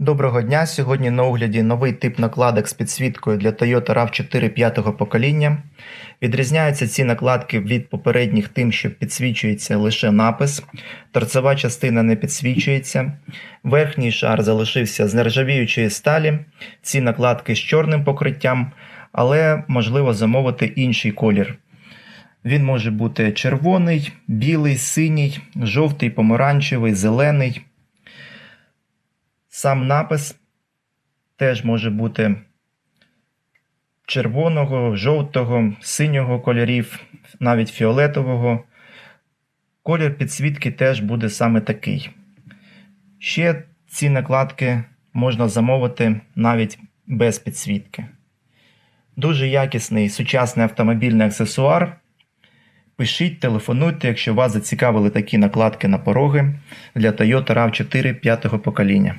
Доброго дня! Сьогодні на огляді новий тип накладок з підсвіткою для Toyota RAV4 п'ятого покоління. Відрізняються ці накладки від попередніх тим, що підсвічується лише напис, торцева частина не підсвічується, верхній шар залишився з нержавіючої сталі, ці накладки з чорним покриттям, але можливо замовити інший колір. Він може бути червоний, білий, синій, жовтий, помаранчевий, зелений. Сам напис теж може бути червоного, жовтого, синього кольорів, навіть фіолетового. Колір підсвітки теж буде саме такий. Ще ці накладки можна замовити навіть без підсвітки. Дуже якісний сучасний автомобільний аксесуар. Пишіть, телефонуйте, якщо вас зацікавили такі накладки на пороги для Toyota RAV4 п'ятого покоління.